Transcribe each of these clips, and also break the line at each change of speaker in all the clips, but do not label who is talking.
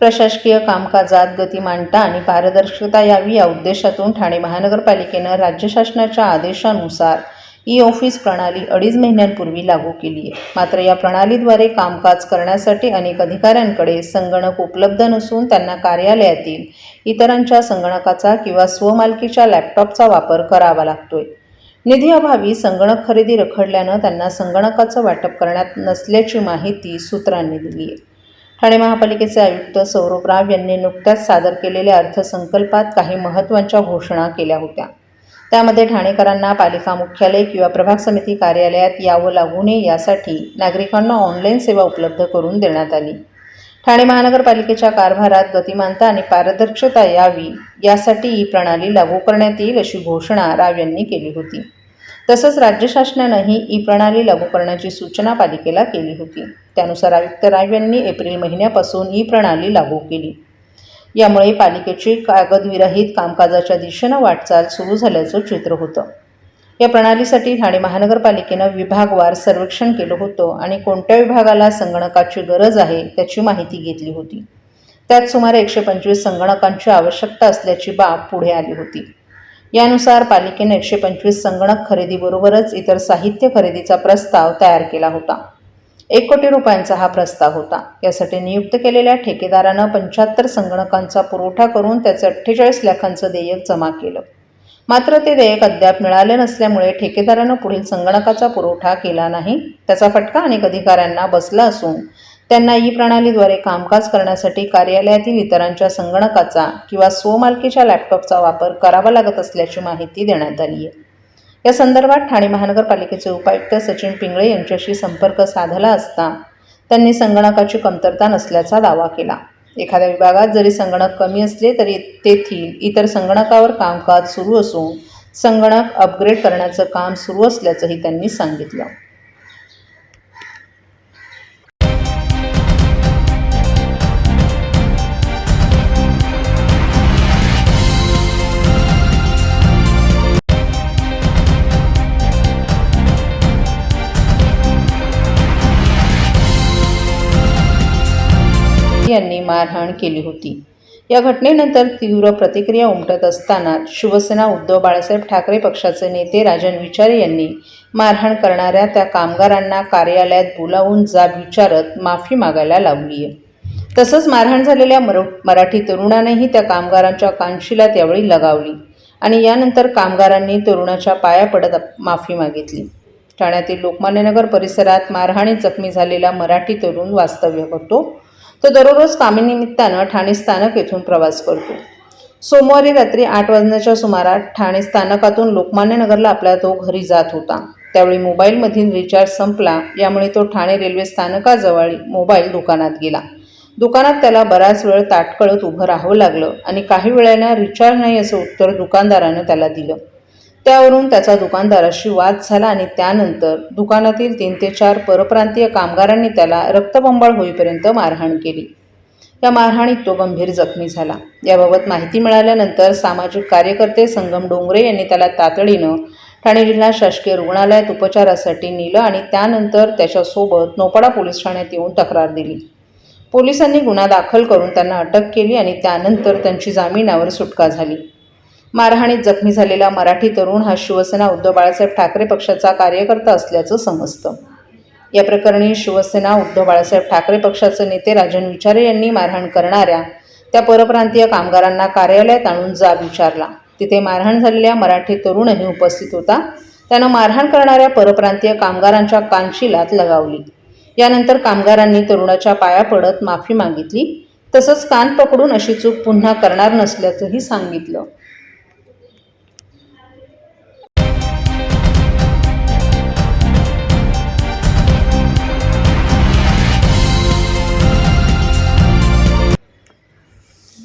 प्रशासकीय कामकाजात गती मांडता आणि पारदर्शकता यावी या उद्देशातून ठाणे महानगरपालिकेनं राज्य शासनाच्या आदेशानुसार ई ऑफिस प्रणाली अडीच महिन्यांपूर्वी लागू केली आहे. मात्र या प्रणालीद्वारे कामकाज करण्यासाठी अनेक अधिकाऱ्यांकडे संगणक उपलब्ध नसून त्यांना कार्यालयातील इतरांच्या संगणकाचा किंवा स्वमालकीच्या लॅपटॉपचा वापर करावा लागतोय. निधीअभावी संगणक खरेदी रखडल्यानं त्यांना संगणकाचं वाटप करण्यात नसल्याची माहिती सूत्रांनी दिली आहे. ठाणे महापालिकेचे आयुक्त सौरभ राव यांनी नुकत्याच सादर केलेल्या अर्थसंकल्पात काही महत्त्वाच्या घोषणा केल्या होत्या. त्यामध्ये ठाणेकरांना पालिका मुख्यालय किंवा प्रभाग समिती कार्यालयात यावं लागू नये यासाठी नागरिकांना ऑनलाईन सेवा उपलब्ध करून देण्यात आली. ठाणे महानगरपालिकेच्या कारभारात गतिमानता आणि पारदर्शकता यावी यासाठी ही प्रणाली लागू करण्यात येईल अशी घोषणा राव यांनी केली होती. तसंच राज्य शासनानंही ई प्रणाली लागू करण्याची सूचना पालिकेला केली होती. त्यानुसार आयुक्त राव यांनी एप्रिल महिन्यापासून ही प्रणाली लागू केली. यामुळे पालिकेची कागदविरहित कामकाजाच्या दिशेनं वाटचाल सुरू झाल्याचं चित्र होतं. या प्रणालीसाठी ठाणे महानगरपालिकेनं विभागवार सर्वेक्षण केलं होतं आणि कोणत्या विभागाला संगणकाची गरज आहे त्याची माहिती घेतली होती. त्यात सुमारे एकशे पंचवीस संगणकांची आवश्यकता असल्याची बाब पुढे आली होती. यानुसार पालिकेने एकशे पंचवीस संगणक खरेदीबरोबरच इतर साहित्य खरेदीचा प्रस्ताव तयार केला होता. एक कोटी रुपयांचा हा प्रस्ताव होता. यासाठी नियुक्त केलेल्या ठेकेदारानं पंच्याहत्तर संगणकांचा पुरवठा करून त्याचं अठ्ठेचाळीस लाखांचं देयक जमा केलं. मात्र ते देयक अद्याप मिळाले नसल्यामुळे ठेकेदारानं पुढील संगणकाचा पुरवठा केला नाही. त्याचा फटका अनेक अधिकाऱ्यांना बसला असून त्यांना ई प्रणालीद्वारे कामकाज करण्यासाठी कार्यालयातील इतरांच्या संगणकाचा किंवा स्वमालकीच्या लॅपटॉपचा वापर करावा लागत असल्याची माहिती देण्यात आली आहे या संदर्भात ठाणे महानगरपालिकेचे उपायुक्त सचिन पिंगळे यांच्याशी संपर्क साधला असता त्यांनी संगणकाची कमतरता नसल्याचा दावा केला. एखाद्या विभागात जरी संगणक कमी असले तरी तेथील इतर संगणकावर कामकाज सुरू असून संगणक अपग्रेड करण्याचं काम सुरू असल्याचंही त्यांनी सांगितलं. मारहाण केली होती. या घटनेनंतर तीव्र प्रतिक्रिया उमटत असताना शिवसेना उद्धव बाळासाहेब ठाकरे पक्षाचे नेते राजन विचारे यांनी मारहाण करणाऱ्या त्या कामगारांना कार्यालयात बोलावून जाब विचारत माफी मागायला लावली आहे तसंच मारहाण झालेल्या मर मराठी तरुणानेही त्या कामगारांच्या कांशीला त्यावेळी लगावली आणि यानंतर कामगारांनी तरुणाच्या पाया पडत माफी मागितली. ठाण्यातील लोकमान्यनगर परिसरात मारहाणीत जखमी झालेला मराठी तरुण वास्तव्य करतो. तो दररोज कामानिमित्तानं ठाणे स्थानक येथून प्रवास करतो. सोमवारी रात्री आठ वाजण्याच्या सुमारास ठाणे स्थानकातून लोकमान्यनगरला आपला तो घरी जात होता. त्यावेळी मोबाईलमधील रिचार्ज संपला यामुळे तो ठाणे रेल्वे स्थानकाजवळ मोबाईल दुकानात गेला. दुकानात त्याला बराच वेळ ताटकळत उभं राहावं लागलं आणि काही वेळानं रिचार्ज नाही असं उत्तर दुकानदारानं त्याला दिलं. त्यावरून त्याचा दुकानदाराशी वाद झाला आणि त्यानंतर दुकानातील तीन ते चार परप्रांतीय कामगारांनी त्याला रक्तबंबाळ होईपर्यंत मारहाण केली. या मारहाणीत तो गंभीर जखमी झाला. याबाबत माहिती मिळाल्यानंतर सामाजिक कार्यकर्ते संगम डोंगरे यांनी त्याला तातडीनं ठाणे जिल्हा शासकीय रुग्णालयात उपचारासाठी नेलं आणि त्यानंतर त्याच्यासोबत नोपाडा पोलीस ठाण्यात येऊन तक्रार दिली. पोलिसांनी गुन्हा दाखल करून त्यांना अटक केली आणि त्यानंतर त्यांची जामिनावर सुटका झाली. मारहाणीत जखमी झालेला मराठी तरुण हा शिवसेना उद्धव बाळासाहेब ठाकरे पक्षाचा कार्यकर्ता असल्याचं समजतं. या प्रकरणी शिवसेना उद्धव बाळासाहेब ठाकरे पक्षाचे नेते राजन विचारे यांनी मारहाण करणाऱ्या त्या परप्रांतीय कामगारांना कार्यालयात आणून जाब विचारला. तिथे मारहाण झालेल्या मराठी तरुणही उपस्थित होता. त्यानं मारहाण करणाऱ्या परप्रांतीय कामगारांच्या कानशिलात लगावली. यानंतर कामगारांनी तरुणाच्या पाया पडत माफी मागितली. तसंच कान पकडून अशी चूक पुन्हा करणार नसल्याचंही सांगितलं.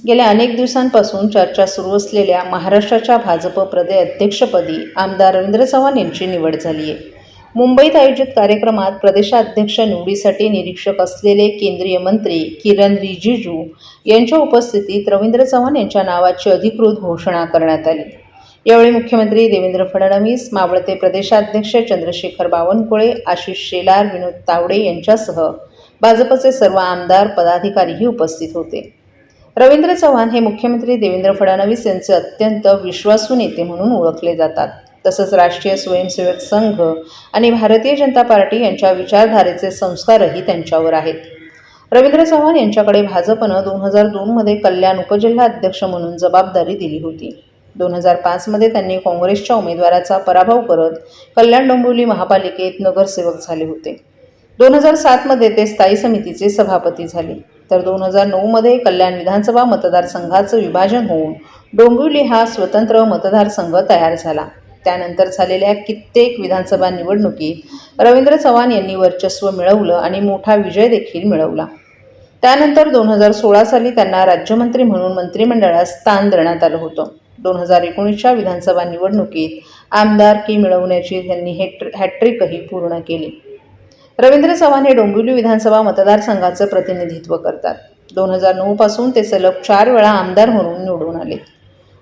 गेल्या अनेक दिवसांपासून चर्चा सुरू असलेल्या महाराष्ट्राच्या भाजप प्रदेश अध्यक्षपदी आमदार रवींद्र चव्हाण यांची निवड झाली आहे. मुंबईत आयोजित कार्यक्रमात प्रदेशाध्यक्ष निवडीसाठी निरीक्षक असलेले केंद्रीय मंत्री किरण रिजिजू यांच्या उपस्थितीत रवींद्र चव्हाण यांच्या नावाची अधिकृत घोषणा करण्यात आली. यावेळी मुख्यमंत्री देवेंद्र फडणवीस मावळते प्रदेशाध्यक्ष चंद्रशेखर बावनकुळे आशिष शेलार विनोद तावडे यांच्यासह भाजपचे सर्व आमदार पदाधिकारीही उपस्थित होते. रवींद्र चव्हाण हे मुख्यमंत्री देवेंद्र फडणवीस यांचे अत्यंत विश्वासू नेते म्हणून ओळखले जातात. तसंच राष्ट्रीय स्वयंसेवक संघ आणि भारतीय जनता पार्टी यांच्या विचारधारेचे संस्कारही त्यांच्यावर आहेत. रवींद्र चव्हाण यांच्याकडे भाजपनं दोन हजार दोनमध्ये कल्याण उपजिल्हा अध्यक्ष म्हणून जबाबदारी दिली होती. दोन हजार पाचमध्ये त्यांनी काँग्रेसच्या उमेदवाराचा पराभव करत कल्याण डोंबिवली महापालिकेत नगरसेवक झाले होते. दोन हजार सातमध्ये ते स्थायी समितीचे सभापती झाले. तर दोन हजार नऊमध्ये कल्याण विधानसभा मतदारसंघाचं विभाजन होऊन डोंबिवली हा स्वतंत्र मतदारसंघ तयार झाला. त्यानंतर झालेल्या कित्येक विधानसभा निवडणुकीत रवींद्र चव्हाण यांनी वर्चस्व मिळवलं आणि मोठा विजय देखील मिळवला. त्यानंतर दोन हजार सोळा साली त्यांना राज्यमंत्री म्हणून मंत्रिमंडळात स्थान देण्यात आलं होतं. दोन हजार एकोणीसच्या विधानसभा निवडणुकीत आमदारकी मिळवण्याची त्यांनी हेट्र हॅट्रिकही पूर्ण केली. रवींद्र चव्हाण हे डोंबिवली विधानसभा मतदारसंघाचं प्रतिनिधित्व करतात. दोन हजार नऊपासून ते सलग चार वेळा आमदार म्हणून निवडून आले.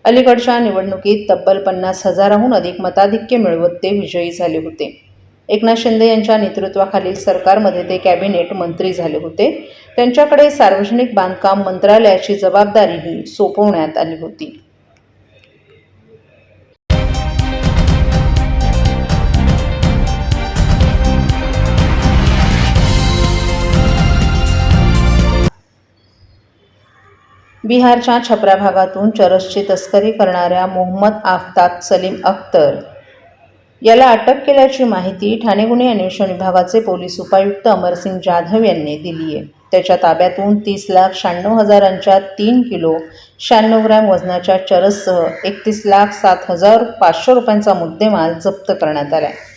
अलीकडच्या निवडणुकीत तब्बल पन्नास हजाराहून अधिक मताधिक्य मिळवत ते विजयी झाले होते. एकनाथ शिंदे यांच्या नेतृत्वाखालील सरकारमध्ये ते कॅबिनेट मंत्री झाले होते. त्यांच्याकडे सार्वजनिक बांधकाम मंत्रालयाची जबाबदारीही सोपवण्यात आली होती. बिहारच्या छपरा भागातून चरसची तस्करी करणाऱ्या मोहम्मद आफताब सलीम अख्तर. याला अटक केल्याची माहिती ठाणे गुन्हे अन्वेषण विभागाचे पोलीस उपायुक्त अमरसिंग जाधव यांनी दिली आहे. त्याच्या ताब्यातून तीस लाख शहाण्णव हजारांच्या तीन किलो शहाण्णव ग्रॅम वजनाच्या चरससह एकतीस लाख सात हजार पाचशे रुपयांचा मुद्देमाल जप्त करण्यात आला आहे.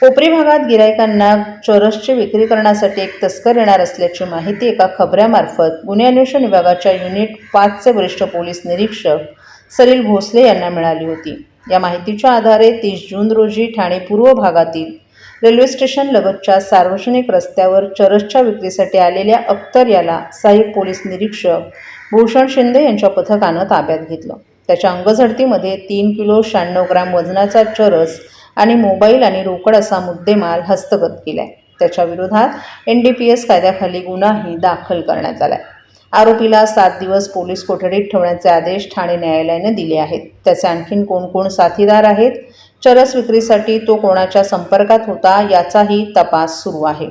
कोपरी भागात गिरायकांना चरसची विक्री करण्यासाठी एक तस्कर येणार असल्याची माहिती एका खबऱ्यामार्फत गुन्हे अन्वेषण विभागाच्या युनिट पाचचे वरिष्ठ पोलीस निरीक्षक सलील भोसले यांना मिळाली होती. या माहितीच्या आधारे तीस जून रोजी ठाणे पूर्व भागातील रेल्वे स्टेशन लगतच्या सार्वजनिक रस्त्यावर चरसच्या विक्रीसाठी आलेल्या अख्तर याला सहाय्यक पोलीस निरीक्षक भूषण शिंदे यांच्या पथकानं ताब्यात घेतलं. त्याच्या अंगझडतीमध्ये तीन किलो शहाण्णव ग्रॅम वजनाचा चरस आणि मोबाईल आणि रोकड असा मुद्देमाल हस्तगत केलाय. त्याच्या विरोधात एन डी पी एस कायद्याखाली गुन्हाही दाखल करण्यात आलाय. आरोपीला सात दिवस पोलीस कोठडीत ठेवण्याचे आदेश ठाणे न्यायालयाने दिले आहेत. त्याचे आणखीन कोण कोण साथीदार आहेत? चरस विक्रीसाठी तो कोणाच्या संपर्कात होता याचाही तपास सुरू आहे.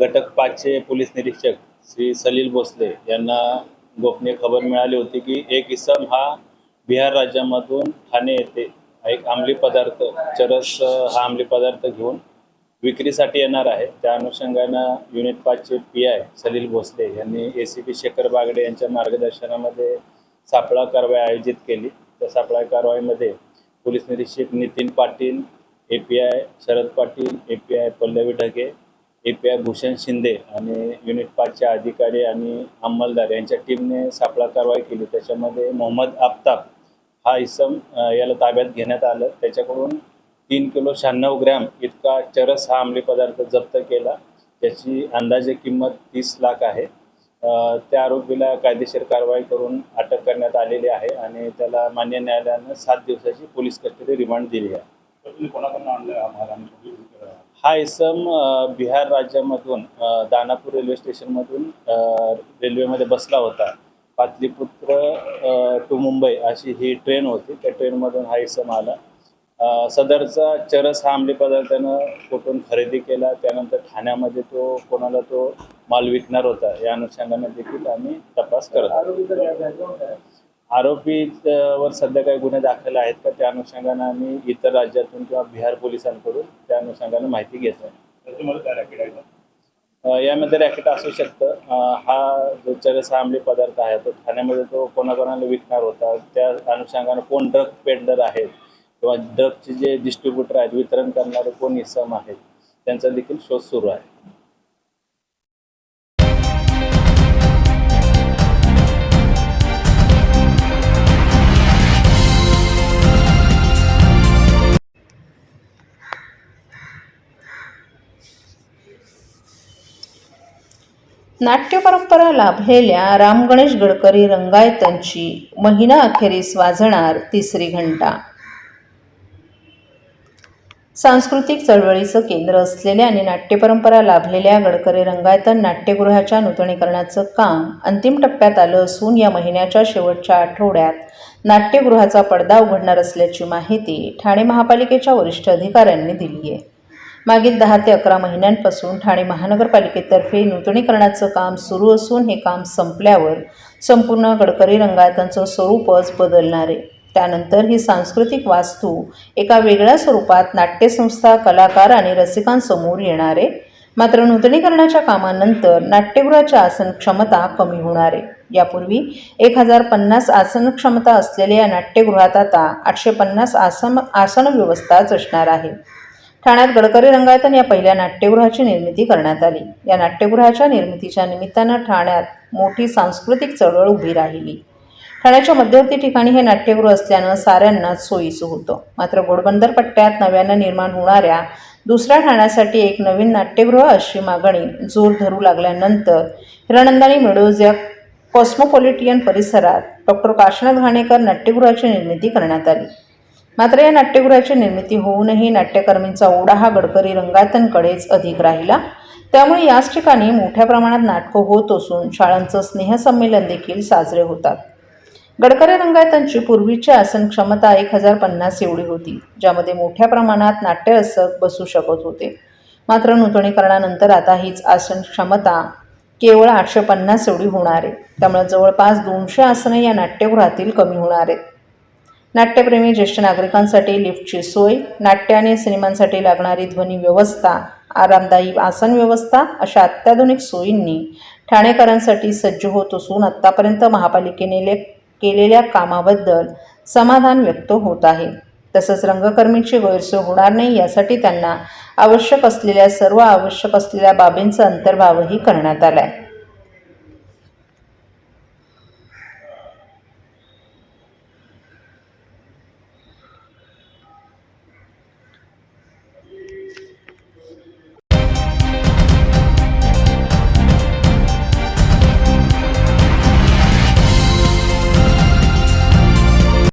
घटक पाचचे पोलीस निरीक्षक श्री सलील भोसले यांना गोपनीय खबर मिळाली होती की एक इसम हा बिहार राज्यामधून ठाणे येथे एक अंमली पदार्थ चरस हा अंमली पदार्थ घेऊन विक्रीसाठी येणार आहे. त्या अनुषंगानं युनिट पाचचे पी आय सलील भोसले यांनी A C P Shekhar Bagde यांच्या मार्गदर्शनामध्ये सापळा कारवाई आयोजित केली. त्या सापळा कारवाईमध्ये पोलीस निरीक्षक Nitin Patil A P I Sharad Patil A P I Pallavi Dhage A P I Bhushan Shinde आणि युनिट पाचच्या अधिकारी आणि अंमलदार यांच्या टीमने सापळा कारवाई केली. त्याच्यामध्ये मोहम्मद आफताब हा इसम याला ताब्यात घेण्यात आलं. त्याच्याकडून तीन किलो शहाण्णव ग्रॅम इतका चरस हा अंमली पदार्थ जप्त केला. त्याची अंदाजे किंमत तीस लाख आहे. त्या आरोपीला कायदेशीर कारवाई करून अटक करण्यात आलेली आहे आणि त्याला मान्य न्यायालयानं सात दिवसाची पोलीस कस्टडी रिमांड दिली आहे? हा इसम बिहार राज्यामधून दानापूर रेल्वे स्टेशनमधून रेल्वेमध्ये बसला होता. पाटलीपुत्र टू मुंबई अशी ही ट्रेन होती. त्या ट्रेनमधून हा इसम आला. सदरचा चरस हा अंमली पदार्थानं कुठून खरेदी केला त्यानंतर ठाण्यामध्ये तो कोणाला तो माल विकणार होता या अनुषंगाने देखील आम्ही तपास करत आरोपी वर सध्या काही गुन्हे दाखल आहेत का त्या अनुषंगाने आम्ही इतर राज्यातून किंवा बिहार पोलिसांकडून त्या अनुषंगाने माहिती घेत यामध्ये रॅकेट असू शकतं. हा जो चरस पदार्थ आहे तो ठाण्यामध्ये तो कोणाकोणाला विकणार होता त्या अनुषंगाने कोण ड्रग पेंडर आहेत किंवा ड्रगचे जे डिस्ट्रीब्युटर आहेत वितरण करणारे कोण इसम आहेत त्यांचा देखील शोध सुरू आहे.
नाट्यपरंपरा लाभलेल्या राम गणेश गडकरी रंगायतांची महिना अखेरीस वाजणार तिसरी घंटा. सांस्कृतिक चळवळीचं केंद्र असलेल्या आणि नाट्यपरंपरा लाभलेल्या गडकरी रंगायतन नाट्यगृहाच्या नूतनीकरणाचं काम अंतिम टप्प्यात आलं असून या महिन्याच्या शेवटच्या आठवड्यात नाट्यगृहाचा पडदा उघडणार असल्याची माहिती ठाणे महापालिकेच्या वरिष्ठ अधिकाऱ्यांनी दिली आहे मागील दहा ते अकरा महिन्यांपासून ठाणे महानगरपालिकेतर्फे नूतनीकरणाचं काम सुरू असून हे काम संपल्यावर संपूर्ण गडकरी रंगायतांचं स्वरूपच बदलणार आहे. त्यानंतर ही सांस्कृतिक वास्तू एका वेगळ्या स्वरूपात नाट्यसंस्था कलाकार आणि रसिकांसमोर येणार आहे. मात्र नूतनीकरणाच्या कामानंतर नाट्यगृहाच्या आसन क्षमता कमी होणार आहे. यापूर्वी एक हजार पन्नास आसन क्षमता असलेल्या या नाट्यगृहात आता आठशे पन्नास आसन आसन व्यवस्थाच असणार आहे. ठाण्यात गडकरी रंगायतन या पहिल्या नाट्यगृहाची निर्मिती करण्यात आली. या नाट्यगृहाच्या निर्मितीच्या निमित्तानं ठाण्यात मोठी सांस्कृतिक चळवळ उभी राहिली. ठाण्याच्या मध्यवर्ती ठिकाणी हे नाट्यगृह असल्यानं साऱ्यांनाच सोयीचं होतं. मात्र घोडबंदर पट्ट्यात नव्यानं निर्माण होणाऱ्या दुसऱ्या ठाण्यासाठी एक नवीन नाट्यगृह अशी मागणी जोर धरू लागल्यानंतर हिरानंदानी मेडोज या कॉस्मोपॉलिटियन परिसरात डॉक्टर काशीनाथ घाणेकर नाट्यगृहाची निर्मिती करण्यात आली. मात्र या नाट्यगृहाची निर्मिती होऊनही नाट्यकर्मींचा ओढा हा गडकरी रंगायतनकडेच अधिक राहिला. त्यामुळे याच ठिकाणी मोठ्या प्रमाणात नाटकं होत असून शाळांचं स्नेहसंमेलन देखील साजरे होतात. गडकरी रंगायतांची पूर्वीची आसन क्षमता एक हजार पन्नास एवढी होती ज्यामध्ये मोठ्या प्रमाणात नाट्यरसक बसू शकत होते. मात्र नूतनीकरणानंतर आता हीच आसन क्षमता केवळ आठशे पन्नास एवढी होणार आहे. त्यामुळे जवळपास दोनशे आसने या नाट्यगृहातील कमी होणार आहेत. नाट्यप्रेमी ज्येष्ठ नागरिकांसाठी लिफ्टची सोय नाट्य आणि सिनेमांसाठी लागणारी ध्वनी व्यवस्था आरामदायी आसन व्यवस्था अशा अत्याधुनिक सोयींनी ठाणेकरांसाठी सज्ज होत असून आत्तापर्यंत महापालिकेने ले केलेल्या कामाबद्दल समाधान व्यक्त होत आहे. तसंच रंगकर्मींची गैरसोय होणार नाही यासाठी त्यांना आवश्यक असलेल्या सर्व आवश्यक असलेल्या बाबींचा अंतर्भावही करण्यात आला आहे